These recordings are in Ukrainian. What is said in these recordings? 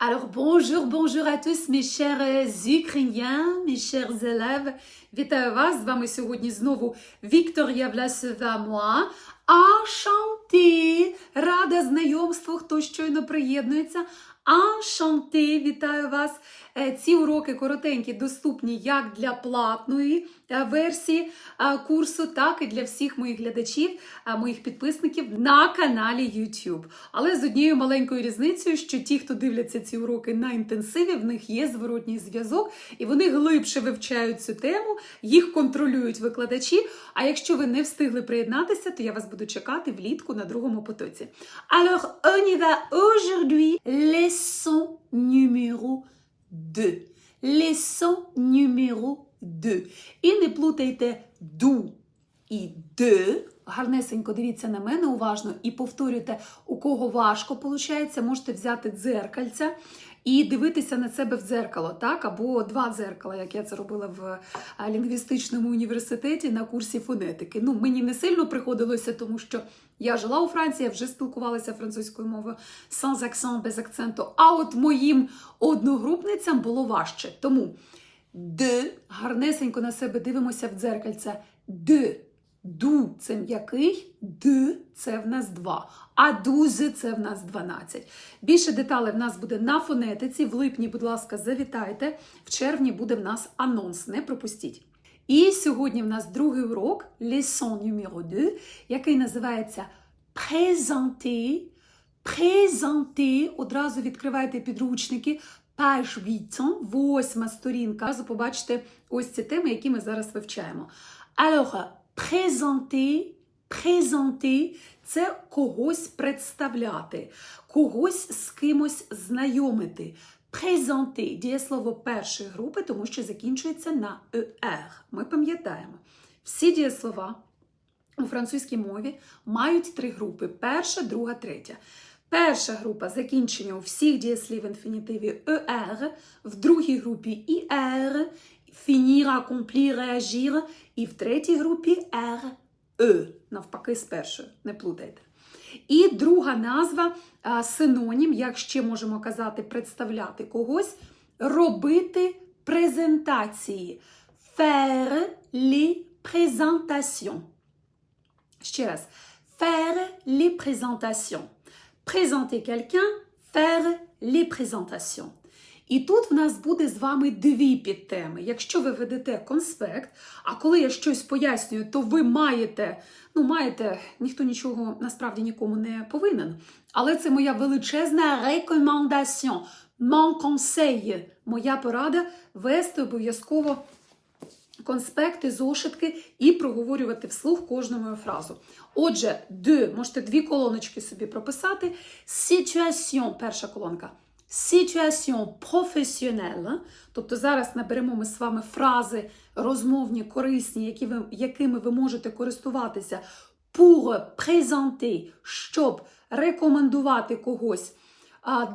Alors bonjour, bonjour à tous, mes chers Ukrainiens, mes chers élèves. Вітаю вас! З вами сьогодні знову Вікторія Власова Муа. Enchanté! Рада знайомству, хто щойно приєднується. Enchanté! Вітаю вас! Е, Ці уроки коротенькі, доступні як для платної е, версії е, курсу, так і для всіх моїх глядачів, моїх підписників на каналі YouTube. Але з однією маленькою різницею, що ті, хто дивляться ці уроки на інтенсиві, в них є зворотній зв'язок, і вони глибше вивчають цю тему, їх контролюють викладачі. А якщо ви не встигли приєднатися, то я вас буду чекати влітку на другому потоці. Alors, on y va aujourd'hui. Leçon numéro 2. Leçon numéro 2. І не плутайте ду і де. Гарнесенько дивіться на мене уважно і повторюйте, у кого важко виходить, можете взяти дзеркальця і дивитися на себе в дзеркало, так? Або два дзеркала, як я це робила в а, лінгвістичному університеті на курсі фонетики. Ну, мені не сильно приходилося, тому що я жила у Франції, я вже спілкувалася французькою мовою sans accent, без акценту. А от моїм одногрупницям було важче. Тому Д. Гарнесенько на себе дивимося в дзеркальце. Д. Ду це м'який, Д це в нас 2, а дузи це в нас 12. Більше деталей в нас буде на фонетиці. В липні, будь ласка, завітайте. В червні буде в нас анонс, не пропустіть. І сьогодні в нас другий урок, leçon numéro 2, який називається Présenter. Présenter. Одразу відкривайте підручники. Page 8, восьма сторінка. Одразу побачите ось ці теми, які ми зараз вивчаємо. Alors, présenter, présenter – це когось представляти, когось з кимось знайомити. Présenter – дієслово першої групи, тому що закінчується на «er». Ми пам'ятаємо. Всі дієслова у французькій мові мають три групи: перша, друга, третя. Перша група закінчення у всіх дієслів інфінітиві «er», в другій групі «ir», «finir», «accomplir», «réagir», і в третій групі «er», «e», навпаки з першою, не плутайте. І друга назва синонім, як ще можемо казати, представляти когось, робити презентації. Faire les présentations. Ще раз. Faire les présentations. Présenter quelqu'un, faire les présentations. І тут в нас буде з вами дві підтеми. Якщо ви ведете конспект, а коли я щось пояснюю, то ви маєте, ну маєте, ніхто нічого насправді нікому не повинен. Але це моя величезна рекомендація, mon conseil, моя порада вести обов'язково конспекти, зошитки і проговорювати вслух кожну мою фразу. Отже, de, можете дві колоночки собі прописати. Situation, перша колонка. Situation professionnelle, тобто зараз наберемо ми з вами фрази розмовні, корисні, які ви, якими ви можете користуватися pour présenter, щоб рекомендувати когось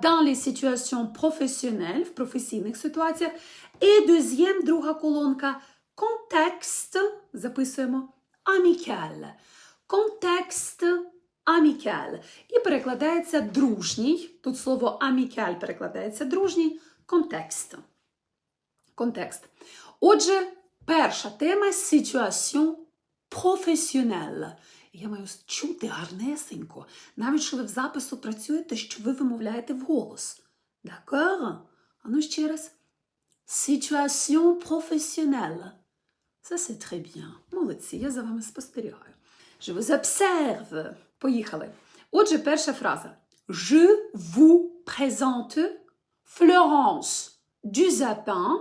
dans les situations в професійних ситуаціях. І deuxième, друга колонка, контекст, записуємо amical. Контекст amical. І перекладається дружній. Тут слово amical перекладається дружній. Контекст. Контекст. Отже, перша тема situation professionnelle. Я маю чути гарнесенько, навіть що ви в запису працюєте, що ви вимовляєте вголос. D'accord? А ну ще раз. Situation professionnelle. Ça, c'est très bien. Молодці, я за вами спостерігаю. Je vous observe. Поїхали. Отже, перша фраза. Je vous présente Florence Duzapin,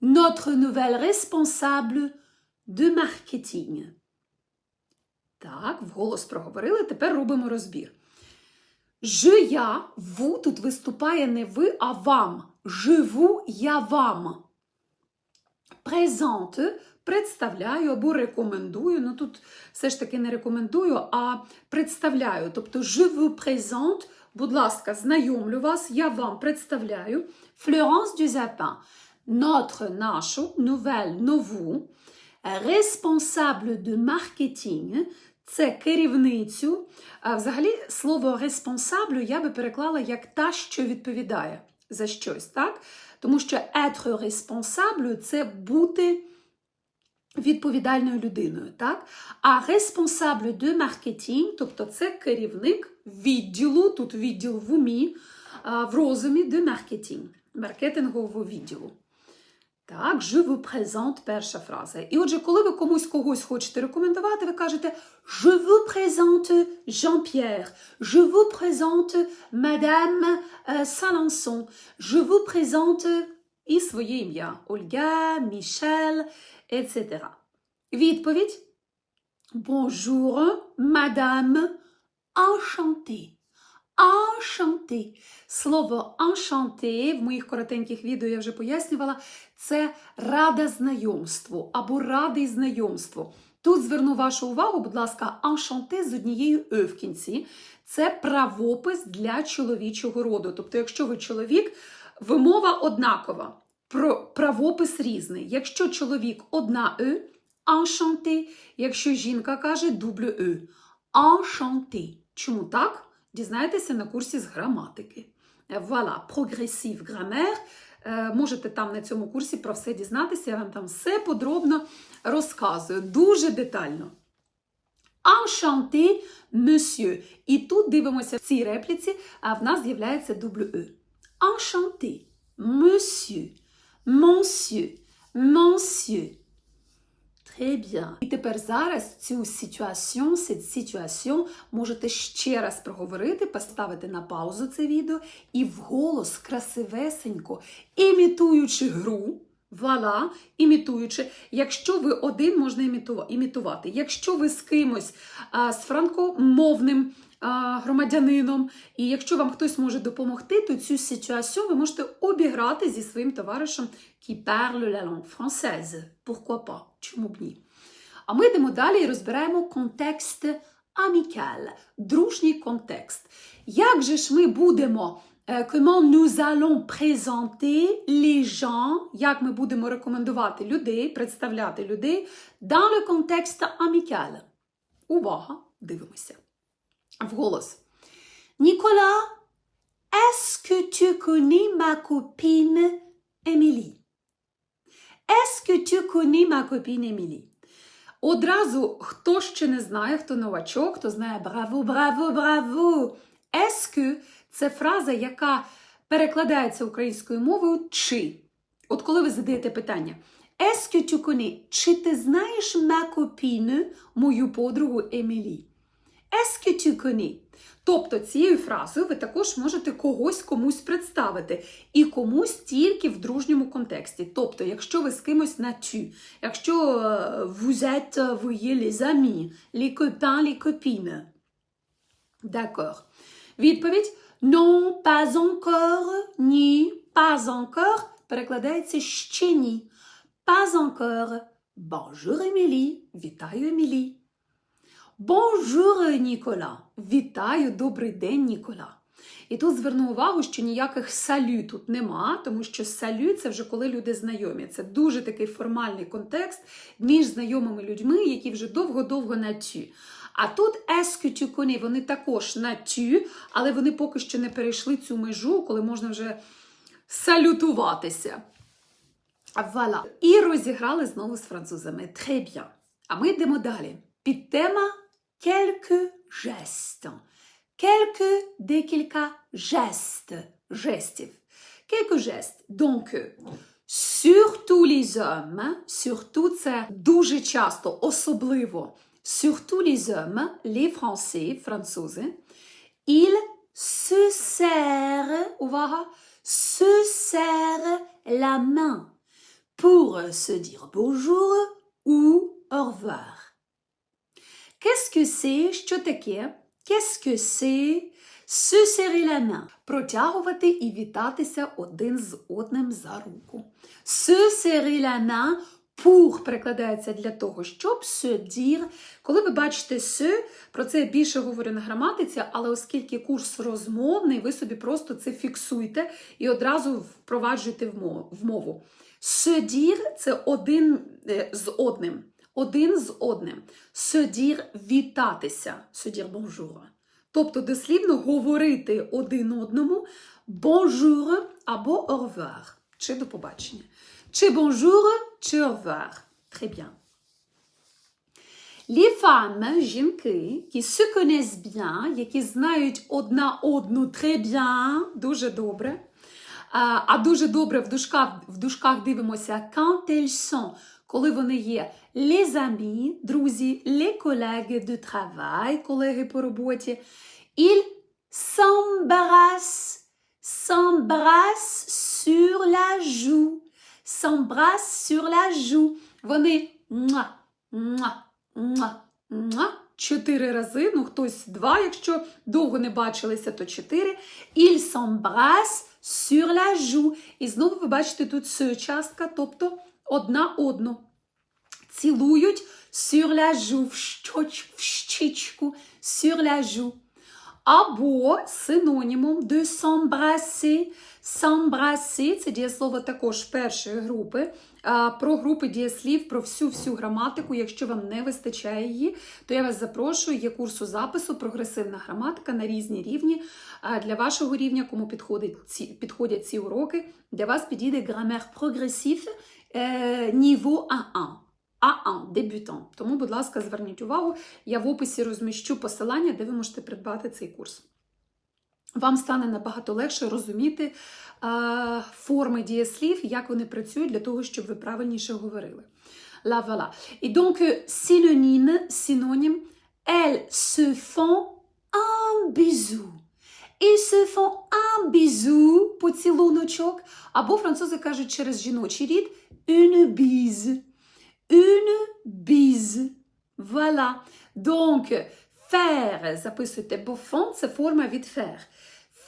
notre nouvelle responsable de marketing. Так, вголос проговорили, тепер робимо розбір. Je, я, ву тут виступає не ви, а вам. Je vous, я вам. Présente представляю або рекомендую. Ну тут все ж таки не рекомендую, а представляю. Тобто, je vous présente, будь ласка, знайомлю вас, я вам представляю Florence Duzapin, notre, нашу, nouvelle, нову, responsable de marketing, це керівницю. А Взагалі, слово responsable я би переклала як та, що відповідає. за щось, так? Тому що être responsable – це бути відповідальною людиною, так? А responsable de marketing, тобто це керівник відділу, тут відділ в умі, в розумі de marketing, маркетингового відділу. Так, je vous présente перша фраза. І отже, коли ви комусь когось хочете рекомендувати, ви кажете Je vous présente Jean-Pierre, je vous présente Madame е, Salençon, je vous présente і своє ім'я Ольга, Мішель, etc. Відповідь Bonjour, Madame, enchantée. Enchanté. Слово enchanté в моїх коротеньких відео я вже пояснювала, це рада знайомству або радий знайомству. Тут зверну вашу увагу, будь ласка, enchanté з однією «е» в кінці. Це правопис для чоловічого роду. Тобто, якщо ви чоловік, вимова однакова, про правопис різний. Якщо чоловік одна «е», enchanté, якщо жінка каже дублю «е». Enchanté. Чому так? Дізнаєтеся на курсі з граматики. Voilà, прогресив грамер. Е, Можете там на цьому курсі про все дізнатися, я вам там все подробно розказую, дуже детально. Enchanté, monsieur. І тут дивимося в цій репліці, а в нас з'являється дублю «е». Enchanté, monsieur, monsieur, monsieur. Très bien. І тепер зараз цю cette situation можете ще раз проговорити, поставити на паузу це відео і вголос красивесенько, імітуючи гру. Вала, імітуючи, якщо ви один, можна імітувати. Якщо ви з кимось а, з франкомовним громадянином, і якщо вам хтось може допомогти, то цю ситуацію ви можете обіграти зі своїм товаришем qui parle la langue française. Pourquoi pas? Чому б ні? А ми йдемо далі і розбираємо контекст амікаль, дружній контекст. Як же ж ми будемо, е, comment nous allons présenter les gens, як ми будемо рекомендувати людей, представляти людей dans le contexte amical? Увага, дивимося. Вголос. Nicolas, est-ce que tu connais ma copine Émilie? Est-ce que tu connais ma copine Émilie? Одразу, хто ще не знає, хто новачок, хто знає браво, браво, браво. Que – це фраза, яка перекладається українською мовою чи. От коли ви задаєте питання, tu connais? Чи ти знаєш copine, мою подругу Емілі? Est-ce? Тобто цією фразою ви також можете когось комусь представити і комусь тільки в дружньому контексті. Тобто, якщо ви з кимось на tu, якщо е, vous êtes, vous voyez, les amis, les copains, les copines. D'accord. Відповідь non, pas encore, ні, pas encore перекладається ще ні. Pas encore. Bonjour, Емілі. Вітаю, Емілі. Bonjour, Нікола. Вітаю, добрий день, Нікола. І тут зверну увагу, що ніяких салю тут нема, тому що салю це вже коли люди знайомі. Це дуже такий формальний контекст між знайомими людьми, які вже довго-довго на тю. А тут еску тюкони, вони також на тю, але вони поки що не перейшли цю межу, коли можна вже салютуватися. Voilà. І розіграли знову з французами. Très bien. А ми йдемо далі. Підтема quelques gestes. Quelques, декілька gestes. Жестів. Quelques gestes. Donc, euh, surtout les hommes, surtout це дуже часто, особливо, surtout les hommes, les français, французи, ils se serrent, увага, se serrent la main pour se dire bonjour ou au revoir. Qu'est-ce que c'est? Що таке? Qu'est-ce que c'est? Se serrer la main. Протягувати і вітатися один з одним за руку. Se serrer la main pour перекладається для того, щоб se dire. Коли ви бачите se, про це я більше говорю на граматиці, але оскільки курс розмовний, ви собі просто це фіксуйте і одразу впроваджуйте в мову-. Se dire – це один е, з одним. Один з одним. Dire – вітатися. Dire bonjour. Тобто дослівно говорити один одному bonjour або revoir, чи до побачення. Чи bonjour, чи revoir. Très bien. Les femmes, жінки, qui se connaissent bien, які знають одна одну très дуже добре. А дуже добре в дужках, в дужках дивимося quand elles sont, коли вони є les amis, друзі, les collègues de travail, колеги по роботі. Ils s'embrassent, s'embrassent sur la joue, s'embrassent sur la. Вони муа, муа, муа, муа, чотири рази, ну хтось два, якщо довго не бачилися, то чотири. Ils s'embrassent sur la joue. І знову ви бачите тут частка, тобто одна одну. Цілують la в, щоч, в щічку, joue. Або синонімом de s'embrasser. S'embrasser – це дієслово також першої групи. Про групи дієслів, про всю-всю граматику. Якщо вам не вистачає її, то я вас запрошую. Є курсу запису Прогресивна граматика на різні рівні. Для вашого рівня, кому підходять ці, підходять ці уроки, для вас підійде грамер прогресив е, niveau 1 А1, дебютант. Тому, будь ласка, зверніть увагу, я в описі розміщу посилання, де ви можете придбати цей курс. Вам стане набагато легше розуміти е, форми дієслів, як вони працюють для того, щоб ви правильніше говорили. La voilà. Et donc, synonyme, synonyme, elles se font un bisou. Ils se font un bisou, поцілуночок, або французи кажуть через жіночий рід une bise. Une bise. Voilà. Donc, faire, записуйте, бо фон це форма від faire.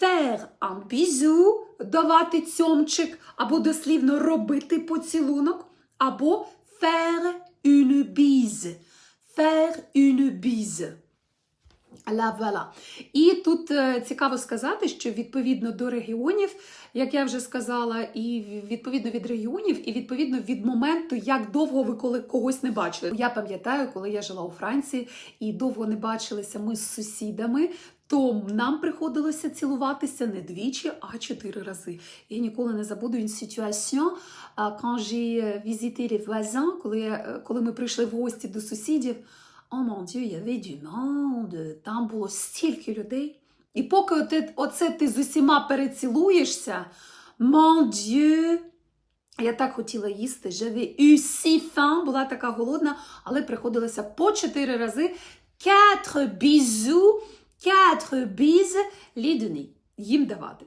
Faire un bisou, давати цьомчик, або дослівно робити поцілунок, або faire une bise. Faire une bise. Voilà. І тут е, цікаво сказати, що відповідно до регіонів, як я вже сказала, і відповідно від регіонів, і відповідно від моменту, як довго ви коли когось не бачили. Я пам'ятаю, коли я жила у Франції і довго не бачилися ми з сусідами. То нам приходилося цілуватися не двічі, а чотири рази. Я ніколи не забуду une situation, quand j'ai коли, коли ми прийшли в гості до сусідів. О, il y avait du monde, там було стільки людей. І поки оте, оце ти з усіма перецілуєшся, mon Dieu, я так хотіла їсти, j'avais eu si faim, була така голодна, але приходилося по чотири рази quatre bisous, quatre bises les donner, їм давати.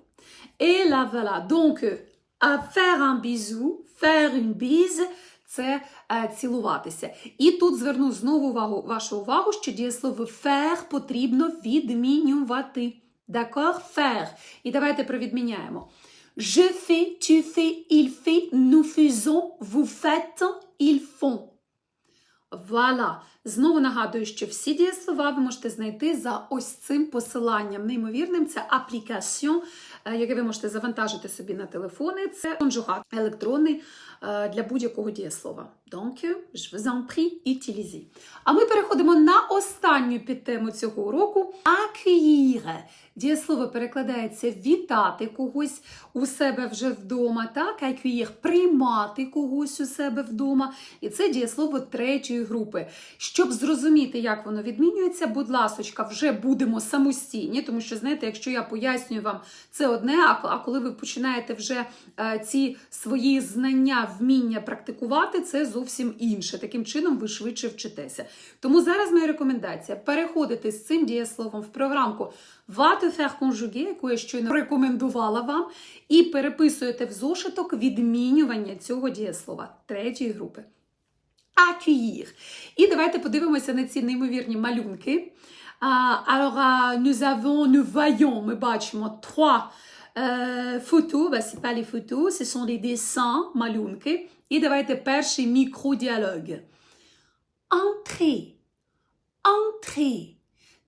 Et là, voilà. Donc, euh, à faire un bisou, faire une bise, це е, цілуватися. І тут зверну знову увагу, вашу увагу, що дієслово faire потрібно відмінювати. D'accord? Faire. І давайте провідміняємо. Je fais, tu fais, il fait, nous faisons, vous faites, ils font. Вуаля! Знову нагадую, що всі дієслова ви можете знайти за ось цим посиланням. Неймовірним це аплікаціон, яке ви можете завантажити собі на телефони. Це конжугат електронний е, для будь-якого дієслова. Donc, je vous en prie, utilisez. А ми переходимо на останню підтему цього уроку accueillir. Дієслово перекладається вітати когось у себе вже вдома, так? Accueillir – приймати когось у себе вдома. І це дієслово третьої групи. Щоб зрозуміти, як воно відмінюється, будь ласочка, вже будемо самостійні, тому що, знаєте, якщо я пояснюю вам це одне, а коли ви починаєте вже е, ці свої знання, вміння практикувати, це зовсім інше. Таким чином ви швидше вчитеся. Тому зараз моя рекомендація переходити з цим дієсловом в програмку faire conjuguer, яку я щойно рекомендувала вам, і переписуєте в зошиток відмінювання цього дієслова третьої групи. Accueillir. І давайте подивимося на ці неймовірні малюнки. Alors, nous avons, nous voyons, ми бачимо trois е, photos, bah, c'est pas les photos, ce sont les dessins, малюнки. І давайте перший мікродіалог. Entrer. Entrer.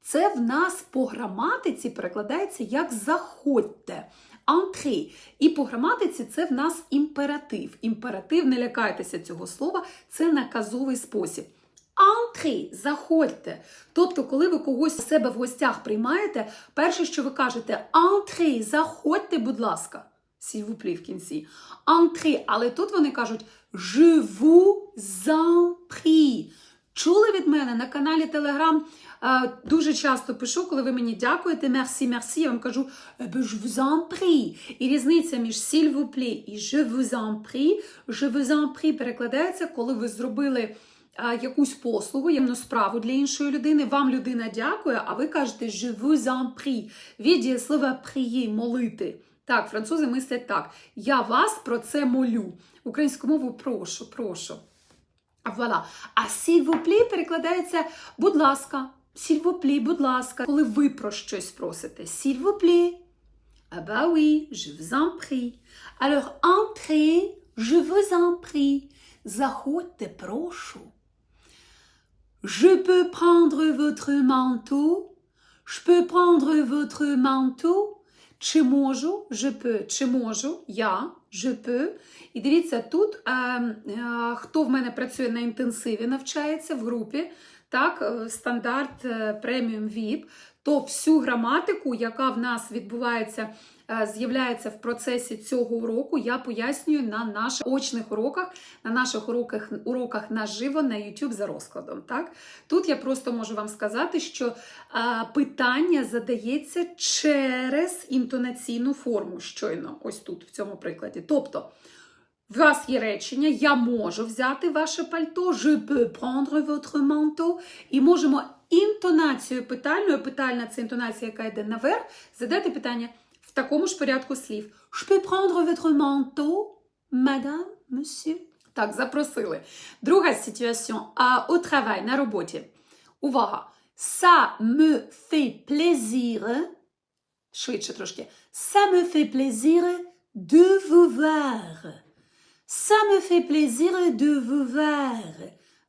Це в нас по граматиці перекладається як заходьте. Entrer. І по граматиці це в нас імператив. Імператив, не лякайтеся цього слова, це наказовий спосіб. Entrer, заходьте. Тобто, коли ви когось у себе в гостях приймаєте, перше, що ви кажете, entrer, заходьте, будь ласка. S'il vous plaît в кінці. Entrer, але тут вони кажуть je vous en prie. Чули від мене на каналі Телеграм е, дуже часто пишу, коли ви мені дякуєте, merci, merci, я вам кажу «Eh je vous en prie. І різниця між s'il vous plaît і je vous en prie, je vous en prie перекладається, коли ви зробили якусь послугу, ємну справу для іншої людини, вам людина дякує, а ви кажете je vous en prie. Від дієслова prier, молити. Так, французи мислять так. Я вас про це молю. Українську мову прошу, прошу. А voilà. А plaît перекладається будь ласка. Plaît, будь ласка, коли ви про щось просите. Plaît. Ah bah oui, je vous en prie. Alors, entrez, je vous en prie. Заходьте, прошу. Je peux prendre votre manteau. Je peux prendre votre manteau. Чи можу, je peux, чи можу, я, je peux. І дивіться, тут е, е, хто в мене працює на інтенсиві, навчається в групі, так, е, стандарт е, преміум VIP, то всю граматику, яка в нас відбувається, з'являється в процесі цього уроку, я пояснюю на наших очних уроках, на наших уроках, уроках наживо на YouTube за розкладом. Так? Тут я просто можу вам сказати, що е, питання задається через інтонаційну форму щойно, ось тут, в цьому прикладі. Тобто, у вас є речення, я можу взяти ваше пальто, je peux prendre votre manteau, і можемо інтонацією питальною, питальна це інтонація, яка йде наверх, задати питання в такому ж порядку слів. Je peux prendre votre manteau, madame, monsieur? Так, запросили. Друга ситуація а, au travail, на роботі. Увага! Ça me fait plaisir. Швидше трошки. Ça me fait plaisir de vous voir. Ça me fait plaisir de vous voir.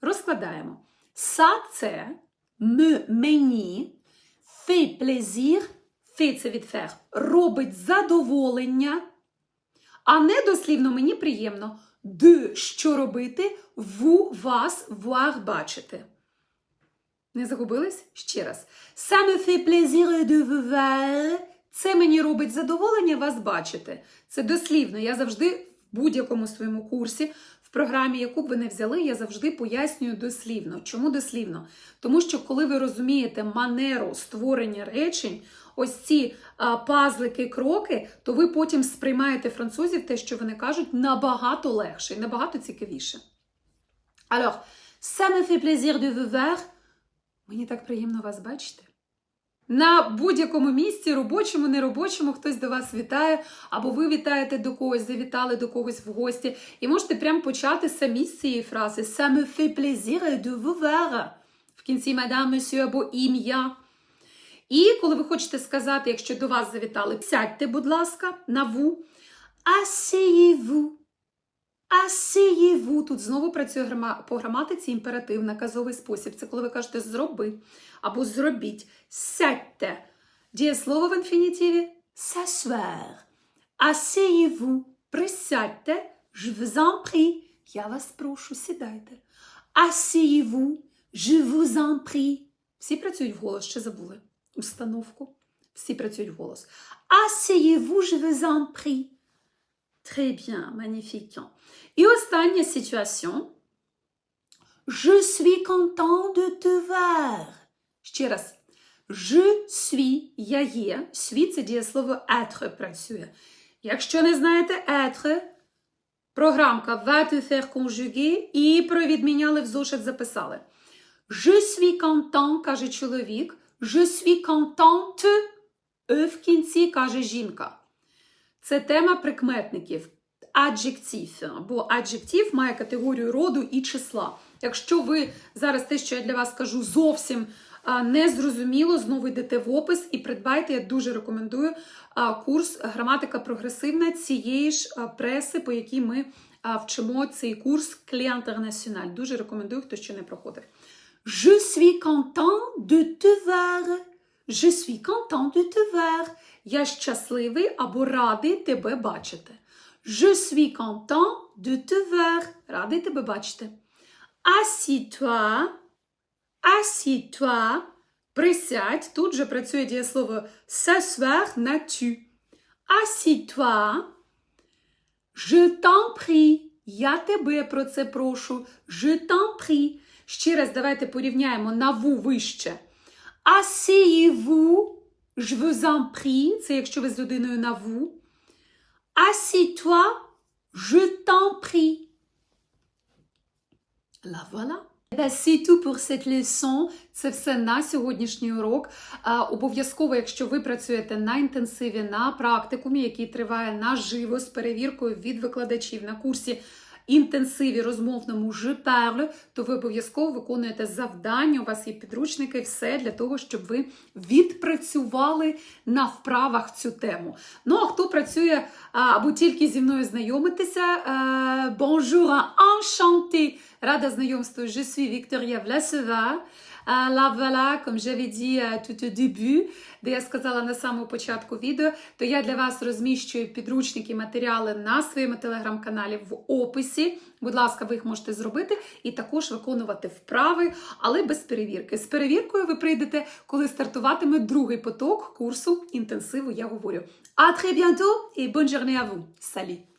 Розкладаємо. Ça – це me, мені, fait plaisir, faire, робить задоволення, а не дослівно мені приємно. De – що робити, vous, вас, voir – бачити. Не загубились? Ще раз. Me fait plaisir de vous voir. Це мені робить задоволення вас бачити. Це дослівно. Я завжди в будь-якому своєму курсі, в програмі, яку б ви не взяли, я завжди пояснюю дослівно. Чому дослівно? Тому що, коли ви розумієте манеру створення речень, ось ці а, пазлики, кроки, то ви потім сприймаєте французів те, що вони кажуть, набагато легше і набагато цікавіше. Alors, ça me fait plaisir de vous voir. Мені так приємно вас бачити. На будь-якому місці, робочому, неробочому, хтось до вас вітає, або ви вітаєте до когось, завітали до когось в гості. І можете прямо почати самі з цієї фрази Ça me fait plaisir de vous voir. В кінці мадам, месьє або ім'я. І коли ви хочете сказати, якщо до вас завітали, сядьте, будь ласка, на ву. Asseyez-vous. Asseyez-vous. Тут знову працює грама... по граматиці імператив, наказовий спосіб. Це коли ви кажете зроби або зробіть. Сядьте. Дієслово в інфінітиві s'asseoir. Asseyez-vous. Присядьте. Je vous en prie. Я вас прошу, сідайте. Asseyez-vous. Je vous en prie. Всі працюють вголос, ще забули установку. Всі працюють вголос. Asseyez-vous, je vous en prie. Très bien, magnifique. І остання ситуація. Je suis content de te voir. Ще раз. Je suis, я є. Suis – це дієслово être працює. Якщо не знаєте être, програмка va te faire conjuguer і провідміняли в зошит записали. Je suis content, каже чоловік. Je suis contente, в кінці каже жінка. Це тема прикметників. Аджектив, бо аджектив має категорію роду і числа. Якщо ви зараз те, що я для вас кажу, зовсім не зрозуміло, знову йдете в опис і придбайте, я дуже рекомендую курс Граматика прогресивна цієї ж преси, по якій ми вчимо цей курс Клієнт Інтернаціональ. Дуже рекомендую, хто ще не проходив. Je suis content de te voir. Je suis content de te voir. Я щасливий або радий тебе бачити. Je suis content de te voir. Радий тебе бачити. Assis-toi. Assis-toi. Присядь. Тут же працює дієслово s'asseoir на tu. Assis-toi. Je t'en prie. Я тебе про це прошу. Je t'en prie. Ще раз давайте порівняємо на ву вище. En prie. Це якщо ви з людиною на ву. Assieds-toi. Je t'en prie. La voilà. C'est tout pour cette leçon. Це все на сьогоднішній урок. Обов'язково, якщо ви працюєте на інтенсиві, на практикумі, який триває наживо з перевіркою від викладачів на курсі інтенсиві розмовному Je то ви обов'язково виконуєте завдання. У вас є підручники, все для того, щоб ви відпрацювали на вправах цю тему. Ну а хто працює або тільки зі мною знайомитися, Бонжура bonjour, enchanté, рада знайомству, je suis Victoria Vlasova. La voilà, comme j'avais dit tout au début, де я сказала на самому початку відео, то я для вас розміщую підручники, матеріали на своєму телеграм-каналі в описі. Будь ласка, ви їх можете зробити і також виконувати вправи, але без перевірки. З перевіркою ви прийдете, коли стартуватиме другий поток курсу інтенсиву. Я говорю. А très bientôt et bonne journée à vous. Salut!